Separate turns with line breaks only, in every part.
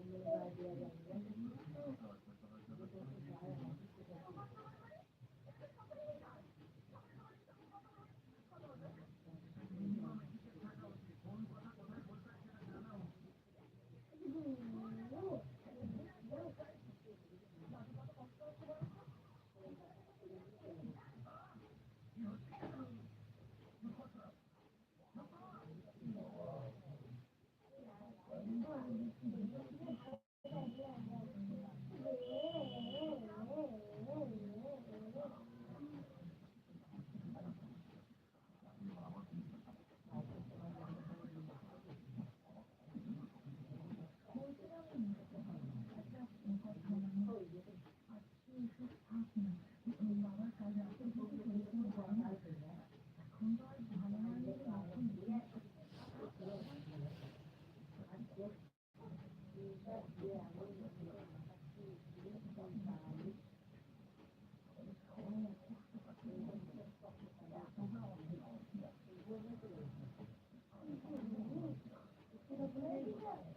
ಕೊಳ್ಳುವುದಾಗಿರಬಹುದು Thank you.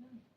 Mm.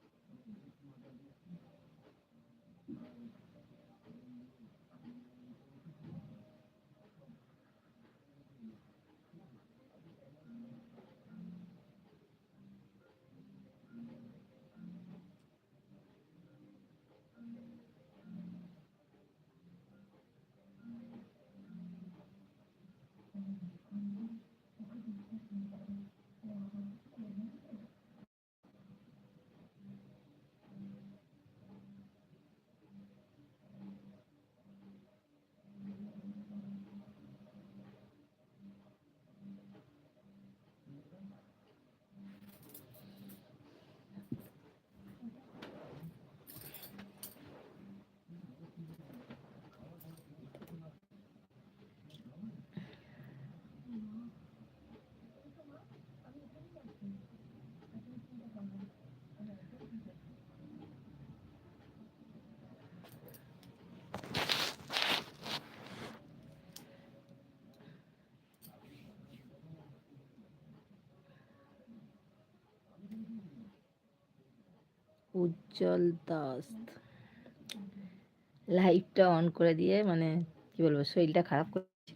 উজ্জ্বল দাস। লাইটটা on করে দিয়ে মানে কি বলব, শরীরটা খারাপ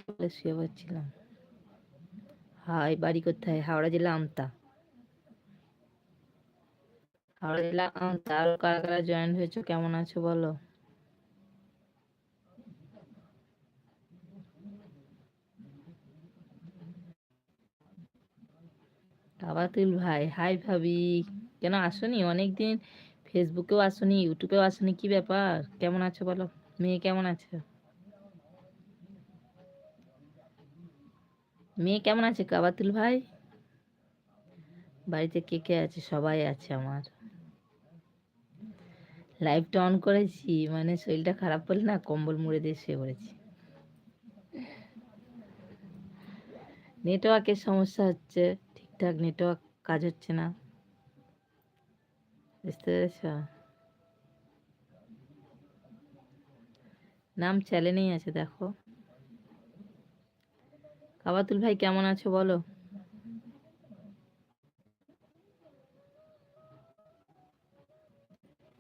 বলে শুয়ে পড়ছিলাম। হাই বাড়ি কোথায়? হাওড়া জেলা আমতা। হাওড়া জেলা আমতা। আরও কারা কারা জয়েন হয়েছো? কেমন আছো বলো? আবাতুল ভাই, হাই ভাবি। কেন আসনি? অনেকদিন ফেসবুকেও আসনি ইউটিউবেও আসনি, কি ব্যাপার? কেমন আছো বলো? মেয়ে কেমন আছে? মেয়ে কেমন আছে? কাবাতুল ভাই? বাড়িতে কে কে আছে? সবাই আছে আমার। লাইভটা অন করেছি মানে শরীরটা খারাপ করলে না, কম্বল মুড়ে দিয়ে শুয়ে পড়েছি। নেটওয়ার্কের সমস্যা হচ্ছে, ঠিকঠাক নেটওয়ার্ক কাজ হচ্ছে না। বুঝতে পেরেছ? নাম চ্যানেলেই আছে, দেখো। কাবাতুল ভাই, কেমন আছো বলো?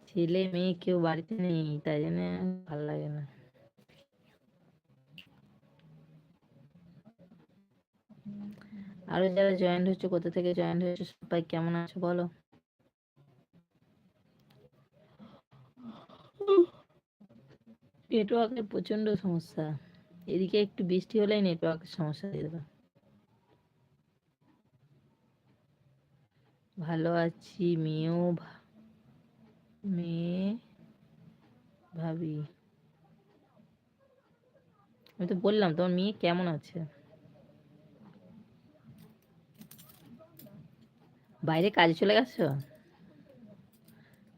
ছেলে, মেয়ে কেউ বাড়িতে নেই, তাই জন্য ভালো লাগে না। আরও যারা জয়েন্ট হচ্ছে, কোথা থেকে জয়েন্ট হয়েছে, সবাই কেমন আছো বলো? নেটওয়ার্কের প্রচণ্ড সমস্যা। এদিকে একটু বৃষ্টি হলেই নেটওয়ার্কের সমস্যা দিয়ে দেবে ভালো আছি, মেয়েও মেয়ে ভাবি। আমি তো বললাম, তোমার মেয়ে কেমন আছে? বাইরে কাজে চলে গেছো?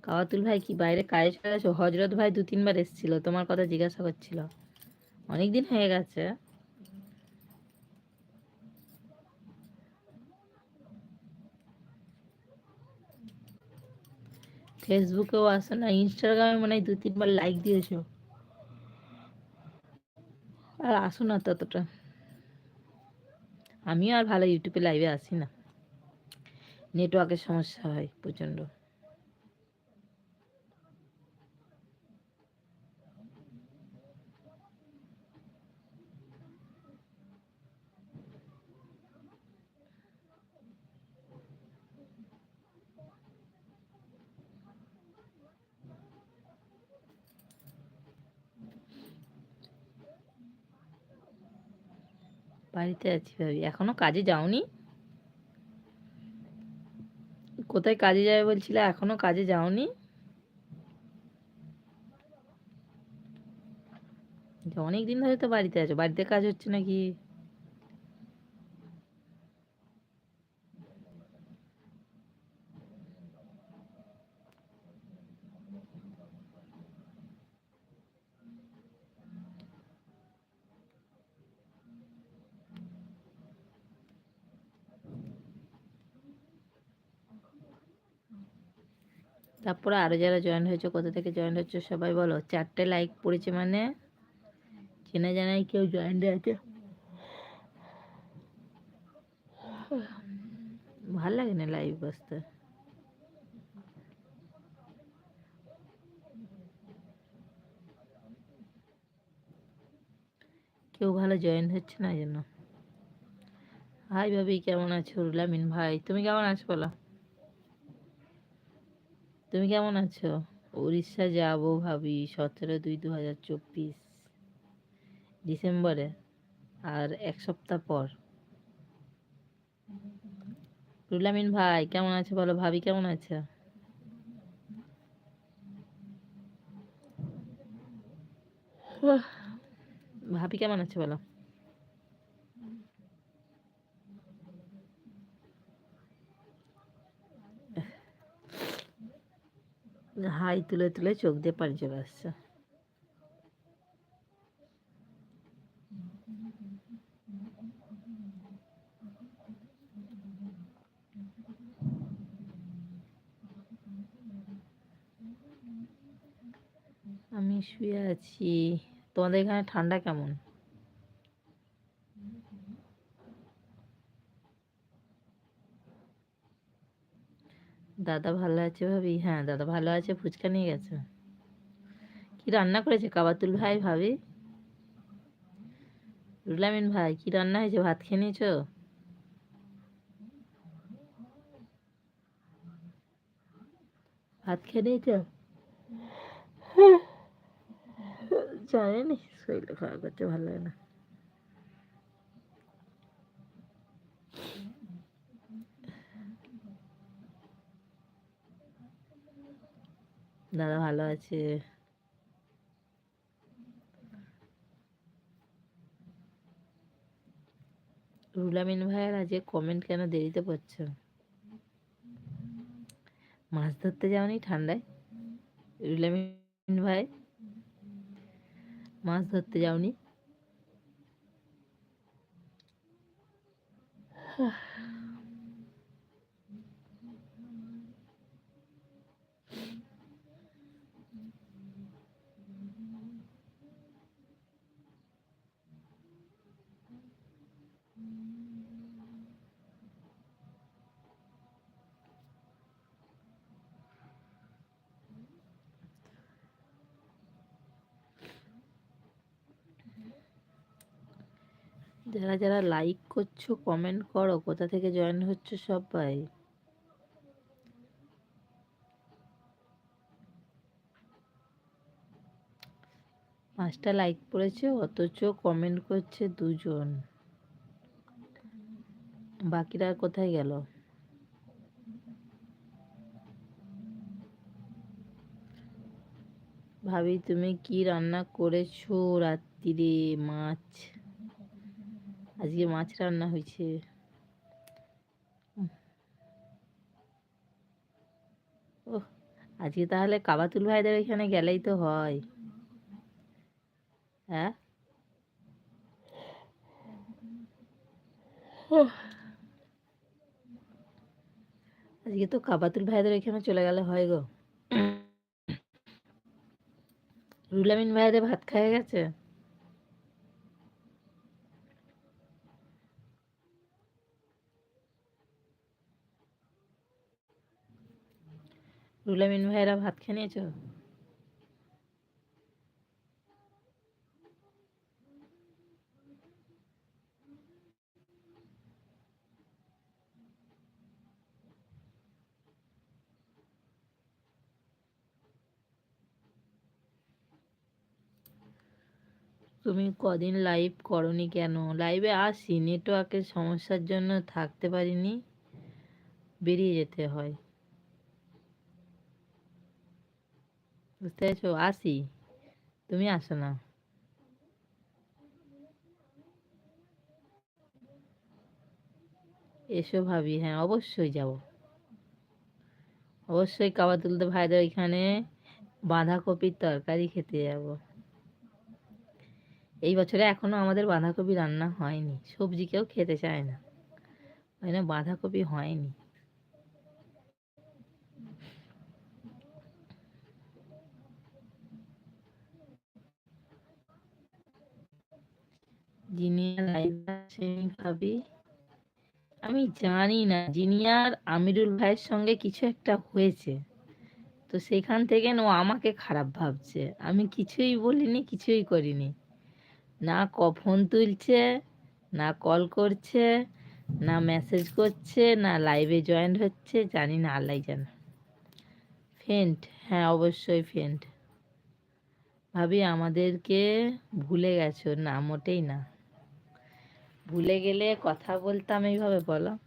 কাওয়াতুল ভাই কি বাইরে কাজে চলে গেছো হজরত ভাই দু তিনবার এসেছিল, তোমার কথা জিজ্ঞাসা করছিল। অনেক দিন হয়ে গেছে। ফেসবুকেও আসো না ইনস্টাগ্রামে মনে হয় দু তিনবার লাইক দিয়েছ। আর আসো না ততটা আমিও আর ভালো ইউটিউবে লাইভে আসি না। নেটওয়ার্কের সমস্যা হয় প্রচণ্ড। বাড়িতে আছি ভাবি। এখনও কাজে যাওনি। কোথায় কাজে যাবে বলছিলে? এখনও কাজে যাওনি? অনেক দিন ধরে তো বাড়িতে আছো। বাড়িতে কাজ হচ্ছে নাকি? তারপরে আরও যারা জয়েন হয়েছে, কোথা থেকে জয়েন হচ্ছে সবাই বলো। চারটে লাইক পড়েছে মানে? চেনা জানাই কেউ জয়েন আছে ভালো লাগে না লাইভ বসতে? কেউ ভালো জয়েন হচ্ছে না জন্য। হাই ভাবি, কেমন আছো? রুলামিন ভাই, তুমি কেমন আছো বলো? তুমি কেমন আছো? উড়িষ্যা যাব ভাবি সতেরো দুই দু হাজার চব্বিশ ডিসেম্বরে আর এক সপ্তাহ পর। রুলামিন ভাই কেমন আছে বলো? ভাবি কেমন আছে? ভাবি কেমন আছে বলো? হাই তুলে তুলে চোখ দিয়ে পানি চলে আসছে। আমি শুয়ে আছি। তোমাদের এখানে ঠান্ডা কেমন? দাদা ভালো আছে ভাবি? হ্যাঁ দাদা ভালো আছে, ফুচকা নিয়ে গেছে। কি রান্না করেছে কাবাতুল ভাই ভাবি? রুলামিন ভাই, কি রান্না হয়েছে? ভাত খেয়ে নিয়েছো? ভাত খেয়ে নিয়েছো? জানি শরীরটা খারাপ করছে, ভালো লাগে না। দাদা ভালো আছে? রুলামিন ভাইয়ের আজকে কমেন্ট কেন দেরিতে পড়ছে মাছ ধরতে যাওনি ঠান্ডায়? রুলামিন ভাই? মাছ ধরতে যাওনি? যারা যারা লাইক করছ কমেন্ট করো, কোথা থেকে জয়েন হচ্ছে সবাই? পাঁচটা লাইক পড়েছে, অথচ কমেন্ট করছে দুজন। বাকিরা কোথায় গেল? ভাবি, তুমি কি রান্না করেছ রাত্রিরে মাছ? আজকে মাছ রান্না হয়েছে। ও আজকে তাহলে কাবাতুল ভাইদের ওইখানে গেলেই তো হয়। হ্যাঁ? আজকে তো কাবাতুল ভাইদের ওইখানে চলে গেলে হয় গো। রুলামিন ভাইদের ভাত খাইয়ে গেছে? রুলামিন ভাইয়েরা ভাত খেয়ে নিয়েছো? তুমি কদিন লাইভ করনি কেন? লাইভে আসি নেটওয়ার্কের সমস্যার জন্য থাকতে পারিনি। বেরিয়ে যেতে হয়। বুঝতে পেরেছ? আসি। তুমি আসো না। এসো ভাবি হ্যাঁ অবশ্যই যাব। অবশ্যই কাবা তুলতে ভাইদের ওইখানে বাঁধাকপির তরকারি খেতে যাব। এই বছরে এখনও আমাদের বাঁধাকপি রান্না হয়নি। সবজি কেউ খেতে চায় না। ওই না বাঁধাকপি হয়নি। জিনিয়া লাইভ আসেনি ভাবি আমি জানি না, জিনিয়ার আমিরুল ভাইয়ের সঙ্গে কিছু একটা হয়েছে। তো সেখান থেকে ও আমাকে খারাপ ভাবছে। আমি কিছুই বলিনি, কিছুই করিনি। না ক ফোন তুলছে, না কল করছে, না মেসেজ করছে, না লাইভে জয়েন হচ্ছে, জানি না আল্লাহ জানে। ফেন্ট হ্যাঁ অবশ্যই ফেন্ট ভাবি আমাদেরকে ভুলে গেছো, না মোটেই না। ভুলে গেলে কথা বলতাম এইভাবে, বলো?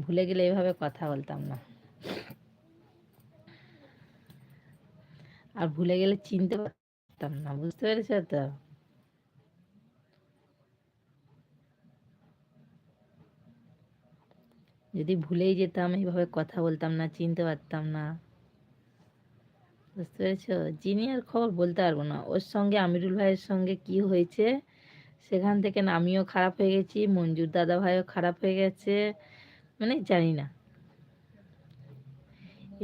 ভুলে গেলে এইভাবে কথা বলতাম না। আর ভুলে গেলে চিনতে পারতাম না, বুঝতে পেরেছ তো? যদি ভুলেই যেতাম, এইভাবে কথা বলতাম না, চিনতে পারতাম না। বুঝতে পেরেছ? আর খবর বলতে পারব না। ওর সঙ্গে আমিরুল ভাইয়ের সঙ্গে কি হয়েছে? সেখান থেকে আমিও খারাপ হয়ে গেছি, মঞ্জুর দাদা ভাইও খারাপ হয়ে গেছে মানে জানি না।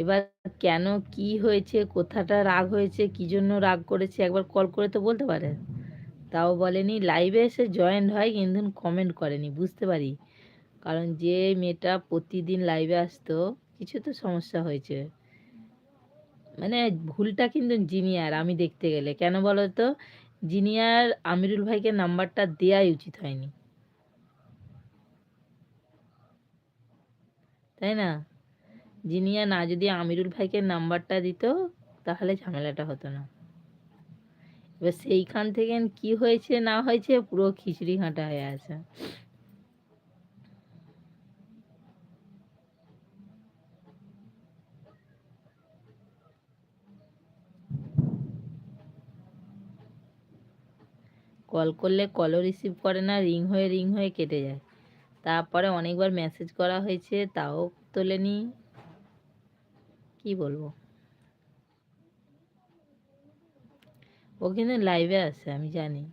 এবার কেন কি হয়েছে, কোথাটা রাগ হয়েছে, কি জন্য রাগ করেছে, একবার কল করে তো বলতে পারে তাও বলেনি লাইভে এসে জয়েন্ট হয়, কিন্তু কমেন্ট করেনি, বুঝতে পারি। কারণ যে মেয়েটা প্রতিদিন লাইভে আসতো, কিছু তো সমস্যা হয়েছে। মানে ভুলটা কিন্তু জিনিয়ার আমি দেখতে গেলে, কেন বলো তো জিনিয়ার আমিরুল ভাইকে নাম্বারটা দেয়াই উচিত হয়নি। তাই না? জিনিয়া না যদি আমিরুল ভাইকে নাম্বারটা দিত, তাহলে ঝামেলাটা হতো না। এবার সেইখান থেকে কি হয়েছে, না হয়েছে, পুরো খিচড়ি ঘাঁটা হয়ে আছে। কল করলে কলও রিসিভ করে না, রিং হয়ে রিং হয়ে কেটে যায়। তারপরে অনেকবার মেসেজ করা হয়েছে, তাও তোলেনি। কি বলব? ও কিন্তু লাইভে আছে, আমি জানি।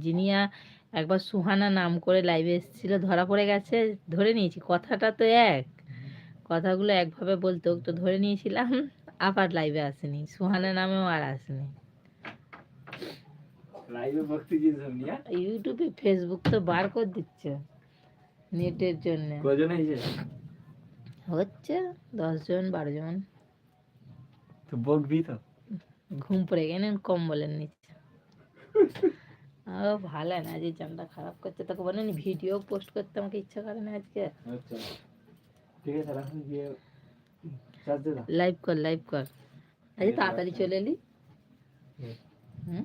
জিনিয়া একবার সুহানা নাম করে লাইভে এসেছিল, ধরা পড়ে গেছে, ধরে নিয়েছি, কথাটা তো এক। কথাগুলো একভাবে বলতো তো ধরে নিয়েছিলাম, আবার লাইভে আসেনি, সুহানা নামেও আর আসেনি।
লাইভে ভক্তি জিনিস নিয়া
ইউটিউবে ফেসবুক তো বার করে দিচ্ছে নেটের জন্য।
কজন হয়েছে?
হচ্ছে দশজন বারো জন।
তো বকবি তো
ঘুম পড়ে গেলেন কম্বলের নিচে ও ভালো না যে জানটা খারাপ করছে তোকে বলেন ভিডিও পোস্ট করতে আমাকে ইচ্ছা করে না আজকে।
আচ্ছা। ঠিক আছে রাখুন গিয়ে চার্জ দে দাও।
লাইভ কর লাইভ কর। আজকে তাড়াতাড়ি চলে এলি।
হুম।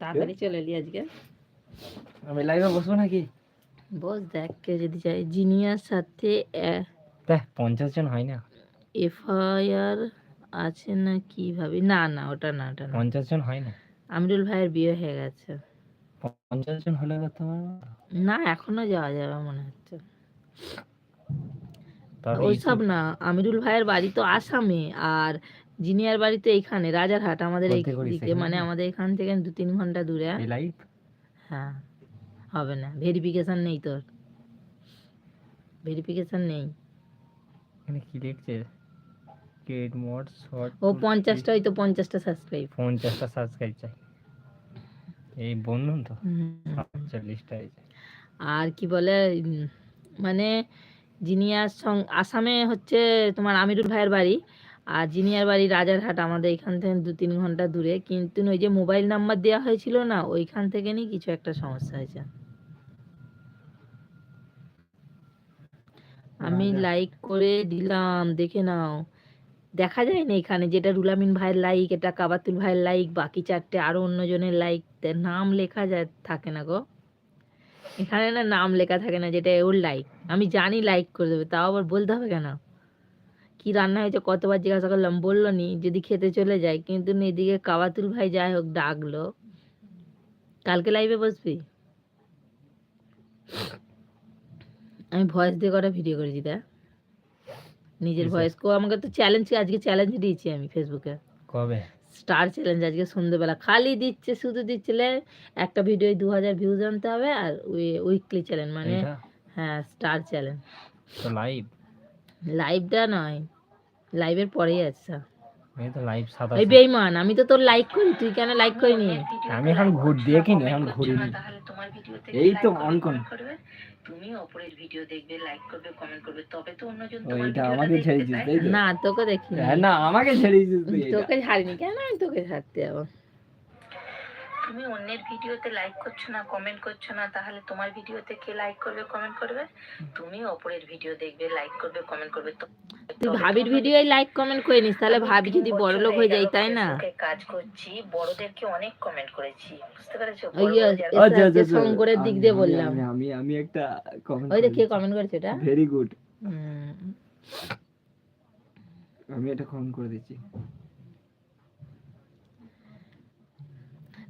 তাড়াতাড়ি চলে এলি আজকে।
আমি লাইভে বসবো নাকি?
বস দেখ কে যদি চাই জিনিয়ার সাথে
দেখ পঞ্চাশ জন হয় না।
এফআইআর আছে না কি ভাবি? না না ওটা না ওটা না।
পঞ্চাশ জন হয় না?
আমিরুল ভাইয়ের বিয়ে হয়ে গেছে।
পঞ্চাশ জন হলে করতে
না এখনও যাওয়া যাবে মনে হচ্ছে। ওইসব না আমিরুল ভাইয়ের বাড়ি তো আসামে আর জিনিয়ার বাড়ি তো এইখানে রাজারহাট আমাদের এই দিকে মানে আমাদের এখান থেকে দু তিন ঘণ্টা দূরে। হ্যাঁ হবে না ভেরিফিকেশন নেই তোর। ভেরিফিকেশন নেই।
এখানে কি লিখছে? কেড মোড শর্ট
ও পঞ্চাশটা হয়তো পঞ্চাশটা সাবস্ক্রাইব
পঞ্চাশটা সাবস্ক্রাইব চাই। এই বন্ধন তো চল্লিশটা হয়েছে
আর কি বলে মানে জিনিয়ার সং আসামে হচ্ছে তোমার আমিরুল ভাইয়ের বাড়ি। আর জিনিয়ার বাড়ি রাজারহাট আমাদের এখান থেকে দু তিন ঘণ্টা দূরে। কিন্তু ওই যে মোবাইল নাম্বার দেওয়া হয়েছিল না ওইখান থেকে নিয়ে কিছু একটা সমস্যা হয়েছে। আমি লাইক করে দিলাম দেখে নাও। দেখা যায় না এখানে যেটা রুলামিন ভাইয়ের লাইক এটা কাবাতুল ভাইয়ের লাইক বাকি চারটে আরও অন্যজনের লাইক নাম লেখা যায় থাকে না গো। এখানে না নাম লেখা থাকে না যেটা ওর লাইক আমি জানি লাইক করে দেবে তাও আবার বলতে হবে কেন? কি রান্না হয়েছে কতবার জিজ্ঞাসা করলাম বলল নি যদি খেতে চলে যায়। কিন্তু এদিকে কাবাতুল ভাই যাই হোক ডাকলো। কালকে লাইভে বসবি? আমি ভয়েস দিয়ে করা ভিডিও করেছি তা নিজের? ভয়েস কো আমাকে তো চ্যালেঞ্জ আজকে চ্যালেঞ্জ দিয়েছি আমি ফেসবুকে
কবে?
স্টার চ্যালেঞ্জ আজকে সন্ধ্যেবেলা। খালি দিচ্ছে শুধু দিচ্ছিলে একটা ভিডিও দু হাজার ভিউজ আনতে হবে আর উইকলি চ্যালেঞ্জ মানে হ্যাঁ স্টার চ্যালেঞ্জ
তো লাইভ
লাইভটা নয়। লাইভের পরেই
আচ্ছা তো লাইভ সাদা
আমি তো তোর লাইক করি তুই কেন লাইক করিনি
আমি এখন ঘুর দিয়ে দেখিনি এখন ঘুরিনি। এই তো অন কোন
তুমি অপরের ভিডিও দেখবে লাইক করবে কমেন্ট করবে তবে তো অন্যজন
ওইটা আমাকে ছেড়ে দিস
না তোকে দেখিনি।
হ্যাঁ, না আমাকে ছেড়ে দিস তুই
তোকে ছাড়িনি কেন আমি তোকে ছাড়তে যাব? তুমি অন্যের ভিডিওতে লাইক করছ না কমেন্ট করছ না তাহলে তোমার ভিডিওতে কে লাইক করবে কমেন্ট করবে? তুমি অপরের ভিডিও দেখবে লাইক করবে কমেন্ট করবে তো তুই ভাবির ভিডিওই লাইক কমেন্ট করে নিস তাহলে ভাবি যদি বড় লোক হয়ে যায় তাই না? কাজ করছি বড়দেরকে অনেক কমেন্ট করেছি বুঝতে পেরেছ?
আচ্ছা আচ্ছা
শঙ্করের দিক দিয়ে বললাম।
আমি আমি একটা কমেন্ট
ওই কে কমেন্ট করেছে এটা
ভেরি গুড আমি এটা কমেন্ট করে দিচ্ছি।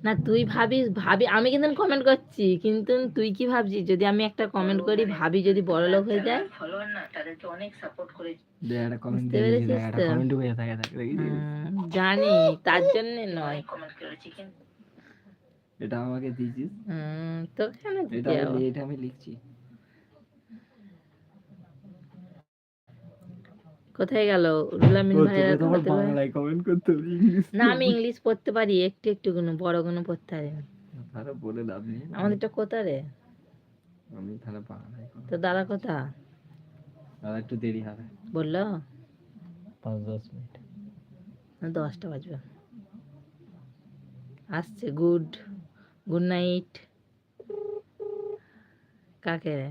না তুই ভাবিস ভাবি আমি কিন্তু কমেন্ট করছি কিন্তু তুই কি ভাবছিস? যদি আমি একটা কমেন্ট করি ভাবি যদি বড় লোক হয়ে যায়? ফলোয়ার না তাদেরকে অনেক সাপোর্ট করেছি
দেখ একটা কমেন্ট দিয়ে দিয়েছি,
পেরেছিস
একটা কমেন্ট থাকে থাকে
জানি তার জন্য নয়। কমেন্ট করেছি কিন্তু
এটা আমাকে দিয়েছিস।
হুম, তো কেন
এটা আমি লিখছি।
কোথায় গেল? রুলামিন ভাইরা
তো বাংলায় কমেন্ট করতে
না আমি ইংলিশ পড়তে পারি একটু একটু কোনো বড় কোনো পড়তে পারি।
তাহলে বলে লাভ নেই।
আমাদেরটা কোথা রে?
আমি তাহলে বাংলায়
তো দাদা কোথা?
দাদা একটু দেরি হবে
বলল?
পাঁচ দশ মিনিট।
না দশটা বাজবে। আসছে গুড গুড নাইট। কাকে রে?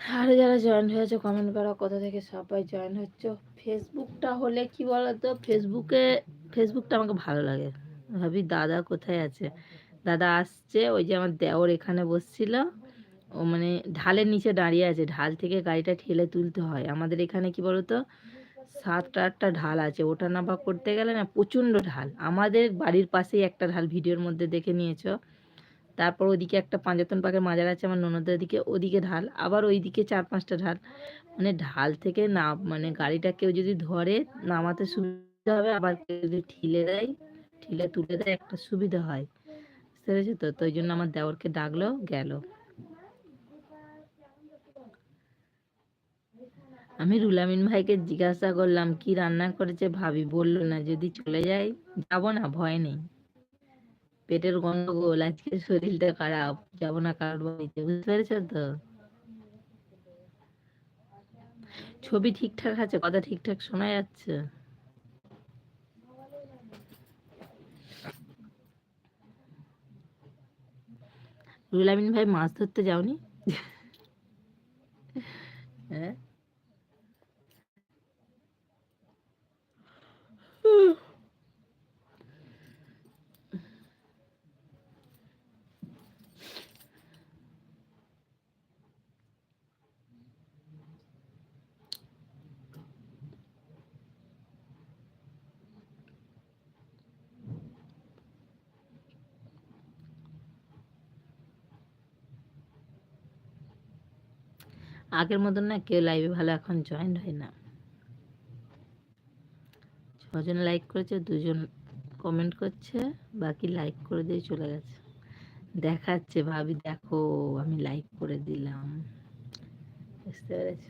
আর যারা জয়েন হয়েছে কমেন্ট করো কোথা থেকে সবাই জয়েন হচ্ছে? ফেসবুকটা হলে কি বলতো? ফেসবুকে ফেসবুকটা আমাকে ভালো লাগে। ভাবি, দাদা কোথায় আছে? দাদা আসছে, ওই যে আমার দেওর এখানে বসছিল। ও মানে ঢালের নিচে দাঁড়িয়ে আছে। ঢাল থেকে গাড়িটা ঠেলে তুলতে হয়। আমাদের এখানে কি বলতো? সাতটা আটটা ঢাল আছে। ওটা নামা করতে গেলে না, প্রচণ্ড ঢাল। আমাদের বাড়ির পাশেই একটা ঢাল ভিডিওর মধ্যে দেখে নিয়েছো। তারপর ওদিকে একটা পাঁচাতন পাকের মাজার আছে আমার ননদের দিকে, ওদিকে ঢাল, আবার ওইদিকে চার পাঁচটা ঢাল। মানে ঢাল থেকে না মানে গাড়িটা কেউ যদি ধরে, নামাতে সুবিধা হবে, আবার কেউ যদি ঠিলে দেয়, ঠিলে তুলে দেয়, একটা সুবিধা হয়। বুঝতে পেরেছ তো? তো ওই জন্য আমার দেওরকে ডাকলো, গেল। আমি রুলামিন ভাইকে জিজ্ঞাসা করলাম, কি রান্না করেছে ভাবি? বলল না, যদি চলে যাই, যাব না, ভয় নেই। পেটের গন্ডগোল, আজকে শরীরটা খারাপ, যাব না কারোর বাড়িতে, বুঝতে পেরেছ তো? ছবি ঠিকঠাক আছে, কথা ঠিকঠাক শোনা যাচ্ছে? রুলামিন ভাই, মাছ ধরতে যাওনি হ্যাঁ আগের মতন না, কেউ লাইভে ভালো এখন জয়েন হয় না। ছজন লাইক করেছে, দুজন কমেন্ট করছে, বাকি লাইক করে দিয়ে চলে গেছে। দেখাচ্ছে, ভাবি দেখো, আমি লাইক করে দিলাম। বুঝতে পেরেছ?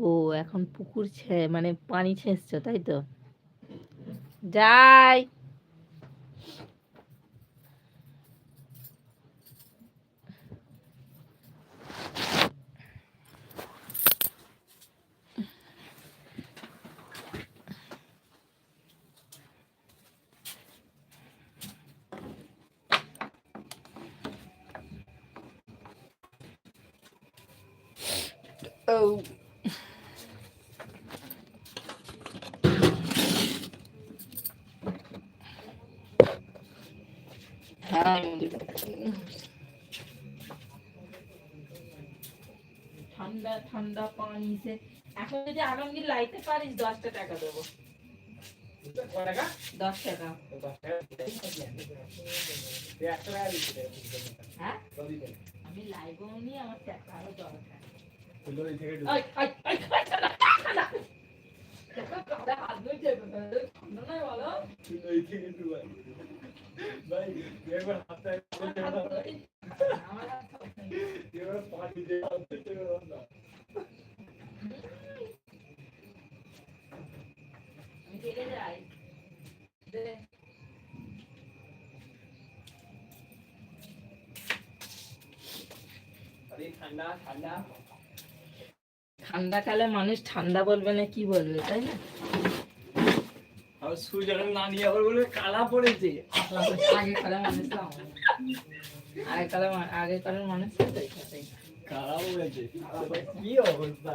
ও এখন পুকুর ছে মানে পানি ছেঁচছ তাই তো? যাই। সে এখন যদি আলমগীর লাইতে পারিস দশটা টাকা দেবো। দশ টাকা। হ্যাঁ? আমি লাইবও নি আমার টাকা আরও দরকার। আই, আই, আই, আই, ঠান্ডা, ঠান্ডা। ঠান্ডা, হাত ধুইছে, ঠান্ডা নয় বলো? আমার হাত ধুই। আমার হাত ধুই। আমি চলে যাই দে।
ঠান্ডা ঠান্ডা
ঠান্ডাকালে মানুষ ঠান্ডা বলবে না কি বলবে তাই না?
আবার সুইজার না নিয়ে আবার বলবে কালা পড়েছে।
আগেকালের মানুষ আগেকালের মানুষ
কালা পড়েছে। কি অবস্থা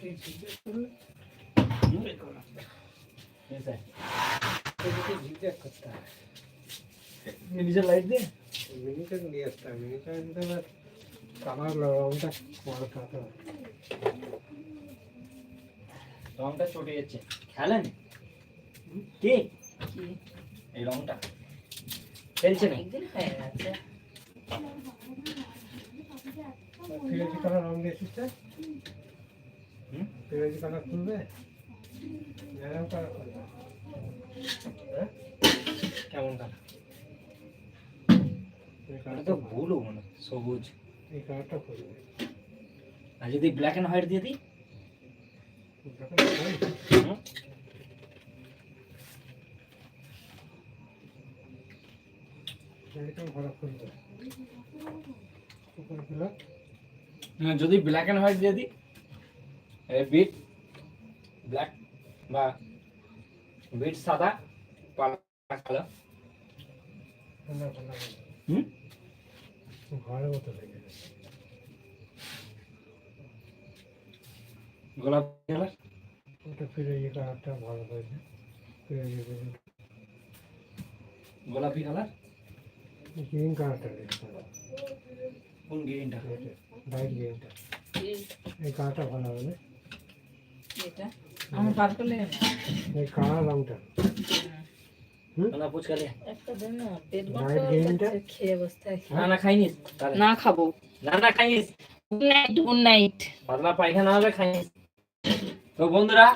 আসতাম মিনিকেট নিতে আবার কালার রংটা পাল্টাতে হবে
রংটা চটে যাচ্ছে। খেলেন কে? এই রংটা। খেলছে না?
অনেকদিন হয়ে গেছে।
কালার রং দিয়েছিস
হুম?
কালার খুলবে? এরকম কালার খুলবে। হ্যাঁ?
কেমন এটা তো ভুলও মনে সবুজ।
এই কালারটা খুলবে।
আর যদি ব্ল্যাক এন্ড হোয়াইট দিয়ে দিই? যদি ব্ল্যাক এন্ড হোয়াইট দিয়ে দিই? বিট ব্ল্যাক বা বিট সাদা পালা কালো।
ঠান্ডা ঠান্ডা
হুম?
ঘরের মতো লেগে। যাবে
গোলাপি কালার?
ওটা ফিরোজি কালারটা ভালো হয়েছে ফিরোজি
গোলাপি কালার?
গ্রিন কালারটা দেখতে
কোন গ্রিনটা?
লাইট গ্রিনটা
এই-
এই কালারটা ভালো হবে
এটা? আমার বার করলে
এই কালার রংটা।
না পুচকালে
একটা দেন না পেট
Night
বন্ধ
game টা?
খেয়ে বসতে
না না খাইনিস
না খাব।
না না
গুড নাইট গুড নাইট
পাতলা পায়খানা হবে খাইনিস। তো বন্ধুরা